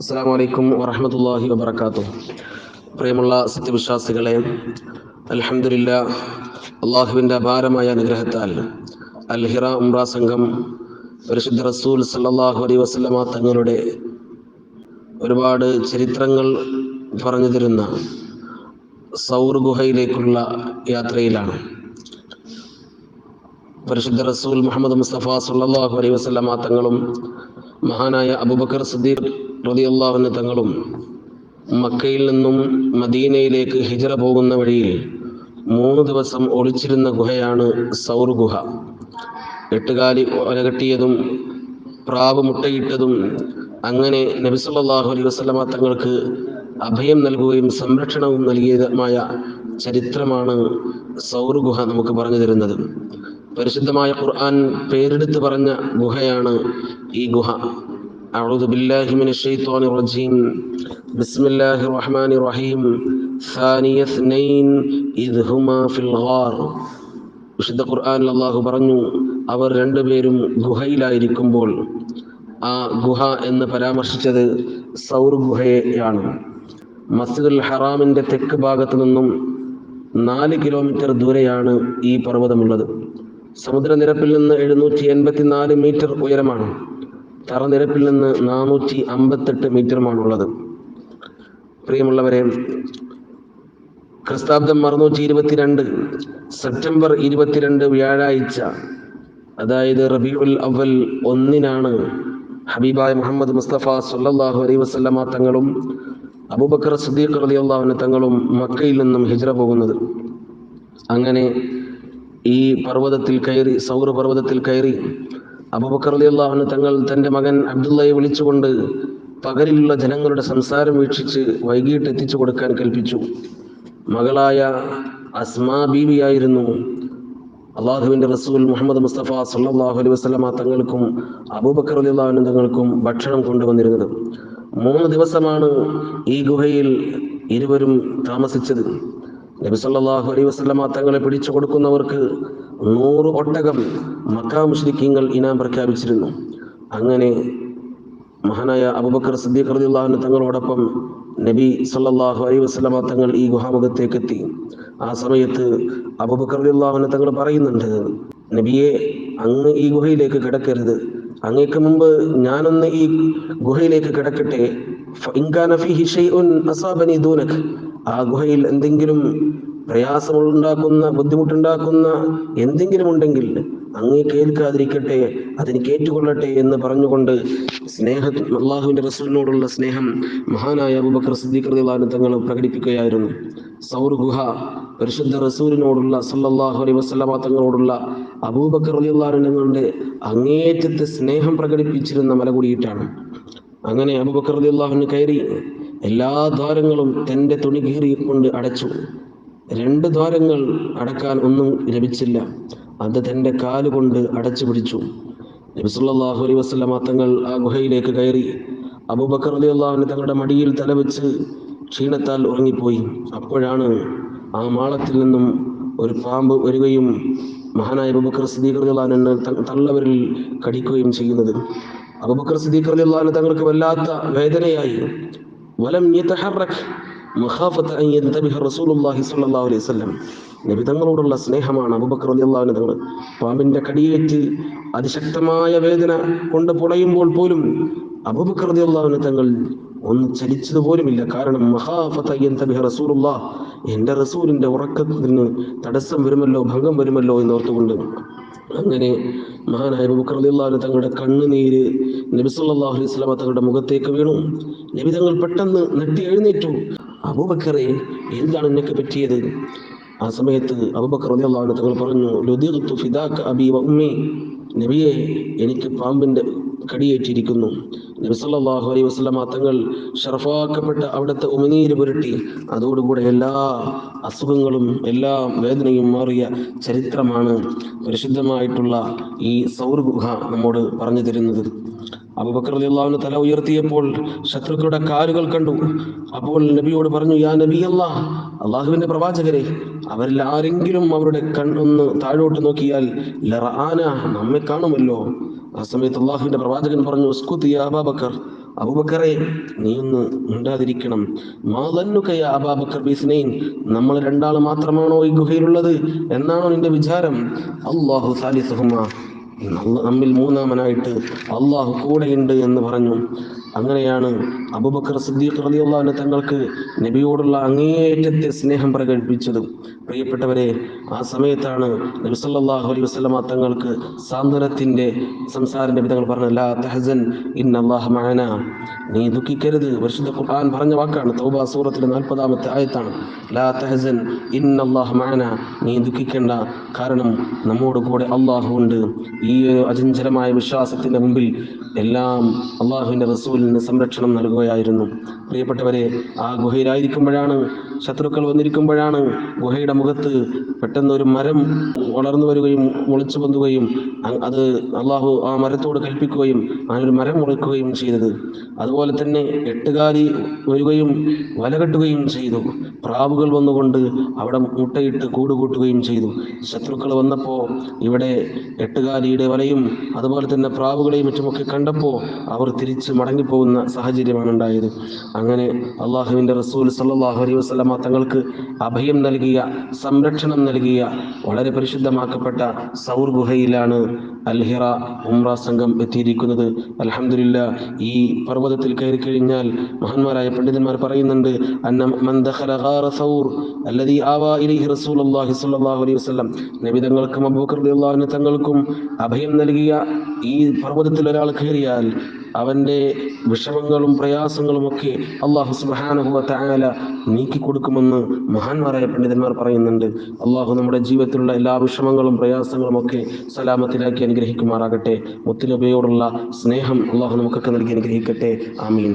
അസ്സാം വലൈക്കും വറഹമത്തല്ലാഹി വബർക്കാത്തു പ്രിയമുള്ള സത്യവിശ്വാസികളെ അലഹമില്ല അള്ളാഹുവിന്റെ അപാരമായ അനുഗ്രഹത്താൽ അൽഹിറ ഉംറ സംഘം പരിശുദ്ധ റസൂൽ സല്ലാഹു അലൈ വസല്ലമ തങ്ങളുടെ ഒരുപാട് ചരിത്രങ്ങൾ പറഞ്ഞു തരുന്ന സൗർ ഗുഹയിലേക്കുള്ള യാത്രയിലാണ്. പരിശുദ്ധ റസൂൽ മുഹമ്മദ് മുസ്തഫ സല്ലല്ലാഹു അലൈ വസല്ലമ തങ്ങളും മഹാനായ അബൂബക്കർ സിദ്ദീഖ് റളിയല്ലാഹു തങ്ങളും മക്കയിൽ നിന്നും മദീനയിലേക്ക് ഹിജറ പോകുന്ന വഴിയിൽ മൂന്ന് ദിവസം ഒളിച്ചിരുന്ന ഗുഹയാണ് സൗർ ഗുഹ. എട്ടുകാലി ഒലകെട്ടിയതും പ്രാവ് മുട്ടയിട്ടതും അങ്ങനെ നബി സല്ലല്ലാഹു അലൈഹി വസല്ലമ തങ്ങൾക്ക് അഭയം നൽകുകയും സംരക്ഷണവും നൽകിയതുമായ ചരിത്രമാണ് സൗർ ഗുഹ നമുക്ക് പറഞ്ഞു തരുന്നത്. പരിശുദ്ധമായ ഖുർആൻ പേരെടുത്ത് പറഞ്ഞ ഗുഹയാണ് ഈ ഗുഹ أعوذ بالله من الشيطان الرجيم بسم الله الرحمن الرحيم ثاني اثنين إذ هما في الغار വിശുദ്ധ ഖുർആനിൽ അള്ളാഹു പറഞ്ഞു അവർ രണ്ടുപേരും ഗുഹയിലായിരിക്കുമ്പോൾ ആ ഗുഹ എന്ന് പരാമർശിച്ചത് സൗർ ഗുഹയെയാണ് മസ്ജിദുൽ ഹറാമിൻ്റെ തെക്ക് ഭാഗത്തു നിന്നും നാല് കിലോമീറ്റർ ദൂരെയാണ് ഈ പർവ്വതമുള്ളത് സമുദ്രനിരപ്പിൽ നിന്ന് എഴുന്നൂറ്റി എൺപത്തിനാല് മീറ്റർ ഉയരമാണ്. തറനിരപ്പിൽ നിന്ന് നാനൂറ്റി അമ്പത്തെട്ട് മീറ്ററുമാണുള്ളത്. പ്രിയമുള്ളവരെ ക്രിസ്താബ്ദം അറുന്നൂറ്റി ഇരുപത്തിരണ്ട് സെപ്റ്റംബർ ഇരുപത്തിരണ്ട് വ്യാഴാഴ്ച അതായത് റബിഉൽ അവൽ ഒന്നിനാണ് ഹബീബായ മുഹമ്മദ് മുസ്തഫ സല്ലല്ലാഹു അലൈ വസല്ലമ തങ്ങളും അബൂബക്കർ സുദ്ദീഖ് റളിയല്ലാഹു തങ്ങളും മക്കയിൽ നിന്നും ഹിജ്റ പോകുന്നത്. അങ്ങനെ ഈ പർവതത്തിൽ കയറി സൗർ പർവതത്തിൽ കയറി അബൂബക്കർ തങ്ങൾ തന്റെ മകൻ അബ്ദുള്ളയെ വിളിച്ചുകൊണ്ട് പകലിലുള്ള ജനങ്ങളുടെ സംസാരം വീക്ഷിച്ച് വൈകിട്ട് എത്തിച്ചു കൊടുക്കാൻ കൽപ്പിച്ചു. മകളായ അസ്മാ ബീവിയായിരുന്നു. അള്ളാഹുവിന്റെ റസൂൽ മുഹമ്മദ് മുസ്തഫ സല്ലല്ലാഹു അലൈഹി വസ്ലമ തങ്ങൾക്കും അബൂബക്കർ റളിയല്ലാഹു തങ്ങൾക്കും ഭക്ഷണം കൊണ്ടുവന്നിരുന്നത്. മൂന്ന് ദിവസമാണ് ഈ ഗുഹയിൽ ഇരുവരും താമസിച്ചത്. നബി അലൈ വസ്ലമ തങ്ങളെ പിടിച്ചു കൊടുക്കുന്നവർക്ക് നൂറ് ഒട്ടകം മക്കാ മുഷ്രിക്കീങ്ങൾ ഇനാം പ്രഖ്യാപിച്ചിരുന്നു. അങ്ങനെ മഹാനായ അബുബക്കർ സിദ്ദീഖ് റളിയല്ലാഹു തങ്ങളോടൊപ്പം നബി സല്ലാഹു അലൈ വസ്ലമ തങ്ങൾ ഈ ഗുഹാമുഖത്തേക്ക് എത്തി ആ സമയത്ത് അബുബക്കർ റളിയല്ലാഹു തങ്ങൾ പറയുന്നുണ്ട് നബിയെ അങ്ങ് ഈ ഗുഹയിലേക്ക് കിടക്കരുത്. അങ്ങേക്ക് മുമ്പ് ഞാനൊന്ന് ഈ ഗുഹയിലേക്ക് കിടക്കട്ടെ. ആ ഗുഹയിൽ എന്തെങ്കിലും പ്രയാസമുണ്ടാക്കുന്ന ബുദ്ധിമുട്ടുണ്ടാക്കുന്ന എന്തെങ്കിലും ഉണ്ടെങ്കിൽ അങ്ങേ കേൾക്കാതിരിക്കട്ടെ അതിന് കേറ്റുകൊള്ളട്ടെ എന്ന് പറഞ്ഞുകൊണ്ട് സ്നേഹ അള്ളാഹുവിന്റെ റസൂലിനോടുള്ള സ്നേഹം മഹാനായ അബൂബക്കർ സിദ്ദീഖ് റളിയല്ലാഹു തങ്ങൾ പ്രകടിപ്പിക്കുകയായിരുന്നു. സൗർ ഗുഹ പരിശുദ്ധ റസൂലിനോടുള്ള സല്ലാഹു അലൈ വസല്ലമ തങ്ങളോടുള്ള അബൂബക്കർ തങ്ങളുടെ അങ്ങേയറ്റത്തെ സ്നേഹം പ്രകടിപ്പിച്ചിരുന്ന മലകുടിയിട്ടാണ്. അങ്ങനെ അബൂബക്കർ റളിയല്ലാഹു കയറി എല്ലാ ദ്വാരങ്ങളും തന്റെ തുണി കീറിക്കൊണ്ട് അടച്ചു. രണ്ട് ദ്വാരങ്ങൾ അടക്കാൻ ഒന്നും ലഭിച്ചില്ല. അത് തന്റെ കാലുകൊണ്ട് അടച്ചു പിടിച്ചു. നബിസുല്ലാഹു അലൈ അലൈഹി വസല്ലമ തങ്ങൾ ആ ഗുഹയിലേക്ക് കയറി. അബൂബക്കർ അലി റളിയല്ലാഹു തങ്ങളുടെ മടിയിൽ തലവെച്ച് ക്ഷീണത്താൽ ഉറങ്ങിപ്പോയി. അപ്പോഴാണ് ആ മാളത്തിൽ നിന്നും ഒരു പാമ്പ് വരികയും മഹാനായ അബൂബക്കർ സിദ്ദീഖ് റളിയല്ലാഹു തള്ളവരിൽ കടിക്കുകയും ചെയ്യുന്നത്. അബൂബക്കർ സിദ്ദീഖ് റളിയല്ലാഹു തങ്ങൾക്ക് വല്ലാത്ത വേദനയായി. വലം വസല്ലം. നബി തങ്ങളോടുള്ള സ്നേഹമാണ് അബൂബക്കർ റളിയല്ലാഹു തങ്ങൾ. പാമ്പിന്റെ കടിയേറ്റ് അതിശക്തമായ വേദന കൊണ്ട് പുളയുമ്പോൾ പോലും അബൂബക്കർ റളിയല്ലാഹു തങ്ങൾ ഒന്ന് ചലിച്ചത് പോലുമില്ല. കാരണം റസൂലുള്ളാഹ് എന്റെ റസൂലിന്റെ ഉറക്കത്തിന് തടസ്സം വരുമല്ലോ ഭംഗം വരുമല്ലോ എന്നോർത്തുകൊണ്ട് അങ്ങനെ മഹാനായ അബൂബക്കർ റളിയല്ലാഹു തങ്ങളുടെ കണ്ണുനീര് നബി സല്ലാഹു അലൈഹി സ്വലാമ തങ്ങളുടെ മുഖത്തേക്ക് വീണു. നബി തങ്ങൾ പെട്ടെന്ന് നെട്ടി എഴുന്നേറ്റു. അബൂബക്കറെ എന്താണ് നിനക്ക് പറ്റിയത്? ആ സമയത്ത് അബൂബക്കർ തങ്ങൾ പറഞ്ഞു വ നബിയെ എനിക്ക് പാമ്പിന്റെ കടിയേറ്റിരിക്കുന്നു. നബി സല്ലല്ലാഹു അലൈഹി വസല്ലമ തങ്ങൾ ഷറഫാക്കപ്പെട്ട അവിടുത്തെ ഉമിനീര് പുരട്ടി. അതോടുകൂടെ എല്ലാ അസുഖങ്ങളും എല്ലാ വേദനയും മാറിയ ചരിത്രമാണ് പരിശുദ്ധമായിട്ടുള്ള ഈ സൗർ ഗുഹ നമ്മോട് പറഞ്ഞു തരുന്നത്. അബൂബക്കർ റളിയല്ലാഹു തല ഉയർത്തിയപ്പോൾ ശത്രുക്കളുടെ കാലുകൾ കണ്ടു. അപ്പോൾ നബിയോട് പറഞ്ഞു യാ നബി അല്ലാഹ് അള്ളാഹുവിന്റെ പ്രവാചകരെ അവരിൽ ആരെങ്കിലും അവരുടെ കണ്ണൊന്ന് താഴോട്ട് നോക്കിയാൽ ലറാന നമ്മെ കാണുമല്ലോ. ആ സമയത്ത് അള്ളാഹുവിന്റെ പ്രവാചകൻ പറഞ്ഞു ഉസ്കുത്തി അബൂബക്കർ അബൂബക്കറെ നീ ഒന്ന് ഉണ്ടാതിരിക്കണം മാതന്നുക്കയ അബാബക്കർ ബിസ്നൈൻ നമ്മൾ രണ്ടാൾ മാത്രമാണോ ഈ ഗുഹയിലുള്ളത്? എന്നാണോ നിന്റെ വിചാരം? അള്ളാഹു സാലിസുഹുമ. അല്ല- നമ്മിൽ മൂന്നാമനായിട്ട് അള്ളാഹു കൂടെയുണ്ട് എന്ന് പറഞ്ഞു. അങ്ങനെയാണ് അബുബക്കർ സിദ്ദീഖ് റളിയല്ലാഹു തങ്ങൾക്ക് നബിയോടുള്ള അങ്ങേയറ്റത്തെ സ്നേഹം പ്രകടിപ്പിച്ചതും. പ്രിയപ്പെട്ടവരെ ആ സമയത്താണ് നബി സല്ലല്ലാഹു അലൈഹി വസല്ലമ തങ്ങൾക്ക് സാന്ത്വനത്തിന്റെ സംസാരം നബി തങ്ങൾ പറഞ്ഞു ലാ തഹസൻ ഇൻ അള്ളാഹ് മഅന. നീ ദുഃഖിക്കരുത്. പരിശുദ്ധ ഖുർആൻ പറഞ്ഞ വാക്കാണ്. തൗബ സൂറത്തിലെ നാൽപ്പതാമത്തെ ആയത്താണ്. ലാ തഹസൻ ഇൻ അള്ളാഹ് മഅന. നീ ദുഃഖിക്കേണ്ട. കാരണം നമ്മോട് കൂടെ അള്ളാഹു ഉണ്ട്. ഈ ഒരു അചഞ്ചലമായ വിശ്വാസത്തിന്റെ മുമ്പിൽ എല്ലാം അള്ളാഹുവിന്റെ റസൂലിന് സംരക്ഷണം നൽകുകയായിരുന്നു. പ്രിയപ്പെട്ടവരെ ആ ഗുഹയിലായിരിക്കുമ്പോഴാണ് ശത്രുക്കൾ വന്നിരിക്കുമ്പോഴാണ് ഗുഹയുടെ മുഖത്ത് പെട്ടെന്ന് ഒരു മരം വളർന്നു വരികയും മുളച്ചു പൊന്തുകയും അത് അള്ളാഹു ആ മരത്തോട് കൽപ്പിക്കുകയും അങ്ങനൊരു മരം മുളക്കുകയും ചെയ്തത്. അതുപോലെ തന്നെ എട്ടുകാലി വരികയും വല കെട്ടുകയും ചെയ്തു. പ്രാവുകൾ വന്നുകൊണ്ട് അവിടെ മുട്ടയിട്ട് കൂടുകൂട്ടുകയും ചെയ്തു. ശത്രുക്കൾ വന്നപ്പോൾ ഇവിടെ എട്ടുകാലിയുടെ വലയും അതുപോലെ തന്നെ പ്രാവുകളെയും മറ്റുമൊക്കെ കണ്ടപ്പോൾ അവർ തിരിച്ച് മടങ്ങിപ്പോകുന്ന സാഹചര്യമാണ് ഉണ്ടായത്. അങ്ങനെ അള്ളാഹുവിന്റെ റസൂൽ സല്ലാഹു അലൈഹി വസ്ലമ തങ്ങൾക്ക് അഭയം നൽകിയ സംരക്ഷണം നൽകിയ വളരെ പരിശുദ്ധമാക്കപ്പെട്ട സൗർ ഗുഹയിലാണ് അൽഹിറ ഉംറ സംഘം എത്തിയിരിക്കുന്നത്. അലഹമില്ല ഈ പർവതത്തിൽ കയറി കഴിഞ്ഞാൽ മഹാന്മാരായ പണ്ഡിതന്മാർ പറയുന്നുണ്ട് അന്ന മൻ ദഖല സൗർ അല്ലദീ ആവാ ഇലൈഹി റസൂലുള്ളാഹി സ്വല്ലല്ലാഹു അലൈഹി വസല്ലം. നബി തങ്ങൾക്കും അഭയം നൽകിയ ഈ പർവതത്തിൽ ഒരാൾ കയറിയാൽ അവന്റെ വിഷമങ്ങളും പ്രയാസങ്ങളും ഒക്കെ അള്ളാഹു തആല നീക്കി കൊടുക്കുമെന്ന് മഹാന്മാരായ പണ്ഡിതന്മാർ പറയുന്നുണ്ട്. അള്ളാഹു നമ്മുടെ ജീവിതത്തിലുള്ള എല്ലാ വിഷമങ്ങളും പ്രയാസങ്ങളും ഒക്കെ സലാമത്തിലാക്കി അനുഗ്രഹിക്കുമാറാകട്ടെ. മുത്തുനബിയോടുള്ള സ്നേഹം അള്ളാഹു നമുക്കൊക്കെ നൽകി അനുഗ്രഹിക്കട്ടെ. ആമീൻ.